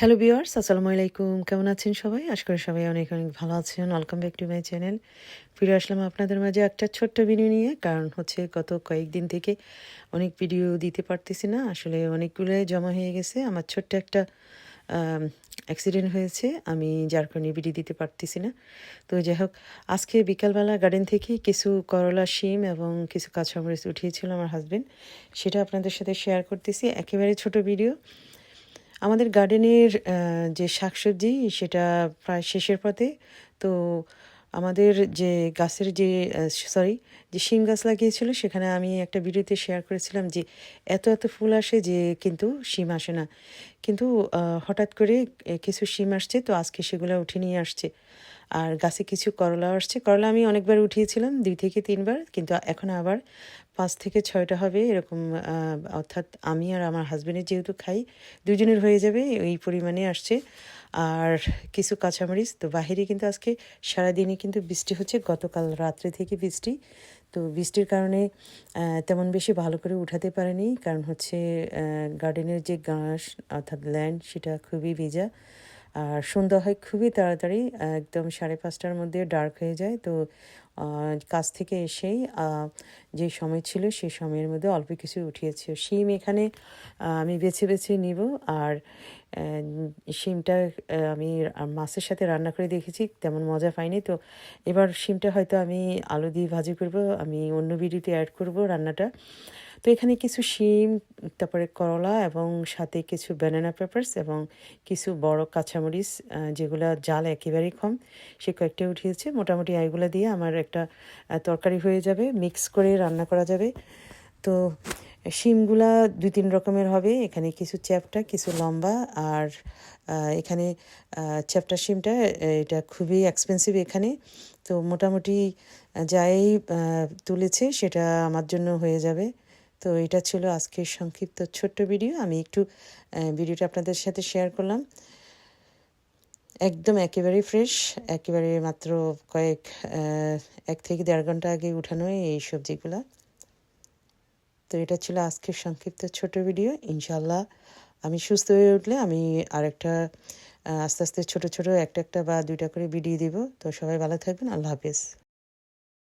Hello বিয়ার্স আসসালামু আলাইকুম। কেমন আছেন সবাই? আশা করি সবাই অনেক অনেক ভালো আছেন। Welcome back to my channel ফিরে আসলাম আপনাদের মাঝে একটা ছোট্ট ভিডিও নিয়ে, কারণ হচ্ছে গত কয়েকদিন থেকে অনেক ভিডিও দিতে পারতেছি না। আসলে অনেকগুলোই জমা হয়ে গেছে। আমার ছোট্ট একটা অ্যাক্সিডেন্ট হয়েছে। আমি যার কারণে ভিডিও দিতে পারতেছি না। তো যাই হোক, আজকে বিকালবেলা গার্ডেন থেকে কিছু করলা, শিম এবং কিছু কাঁচামরিচ উঠিয়েছিল আমার হাজবেন্ড সেটা আপনাদের সাথে শেয়ার করতেছি। একেবারে ছোট ভিডিও আমাদের গার্ডেনের যে শাকসবজি সেটা প্রায় শেষের পথে। তো আমাদের যে গাছের যে সরি যে শিম গাছ লাগিয়েছিল, সেখানে আমি একটা ভিডিওতে শেয়ার করেছিলাম যে এত এত ফুল আসে যে কিন্তু শিম আসে না। কিন্তু হঠাৎ করে কিছু শিম আসছে, তো আজকে সেগুলো উঠে নিয়ে আসছে। আর গাছে কিছু করলা আসছে। করলা আমি অনেকবার উঠিয়েছিলাম, দুই থেকে তিনবার, কিন্তু এখন আবার পাঁচ থেকে ছয়টা হবে, এরকম অর্থাৎ আমি আর আমার হাজব্যান্ডের যেহেতু খাই, দুজনের হয়ে যাবে ওই পরিমাণে আসছে। আর কিছু কাঁচামরিচ, তো বাহিরে কিন্তু আজকে সারাদিনই কিন্তু বৃষ্টি হচ্ছে, গতকাল রাত্রে থেকে বৃষ্টি। তো বৃষ্টির কারণে তেমন বেশি ভালো করে উঠাতে পারেনি। কারণ হচ্ছে গার্ডেনের যে ঘাস অর্থাৎ ল্যান্ড সেটা খুবই ভিজা। আর সন্ধ্যা হয় খুবই তাড়াতাড়ি, একদম সাড়ে পাঁচটার মধ্যে ডার্ক হয়ে যায়। তো কাজ থেকে এসেই যে সময় ছিল সেই সময়ের মধ্যে অল্প কিছু উঠিয়েছে। শিম এখানে আমি বেছে বেছে নিব। আর শিমটা আমি মাছের সাথে রান্না করে দেখেছি, তেমন মজা পাইনি। তো, এবার শিমটা হয়তো আমি আলু দিয়ে ভাজি করব, আমি অন্য ভিডিওতে অ্যাড করব রান্নাটা। তো এখানে কিছু শিম, তারপরে করলা এবং সাথে কিছু ব্যানানা পেপার্স এবং কিছু বড় কাঁচামরিচ যেগুলো জাল একেবারেই কম, সে কয়েকটা উঠিয়েছে। মোটামুটি এগুলো দিয়ে আমার একটা তরকারি হয়ে যাবে মিক্স করে রান্না করা যাবে। তো শিমগুলা দুই তিন রকমের হবে। এখানে কিছু চ্যাপটা, কিছু লম্বা আর এখানে চ্যাপটা শিমটা এটা খুবই এক্সপেন্সিভ এখানে। তো মোটামুটি যাই তুলেছে সেটা আমার জন্য হয়ে যাবে। তো এটা ছিল আজকের সংক্ষিপ্ত ছোট্ট ভিডিও। আমি একটু ভিডিওটা আপনাদের সাথে শেয়ার করলাম। একদম একেবারেই ফ্রেশ একেবারে মাত্র কয়েক এক থেকে দেড় ঘণ্টা আগে উঠানো এই সবজিগুলা। তো এটা ছিল আজকের সংক্ষিপ্ত ছোট ভিডিও। ইনশাল্লাহ আমি সুস্থ হয়ে উঠলে আমি আরেকটা আস্তে আস্তে ছোট ছোট একটা একটা বা দুইটা করে ভিডিও দিব। তো সবাই ভালো থাকবেন। আল্লাহ হাফিজ।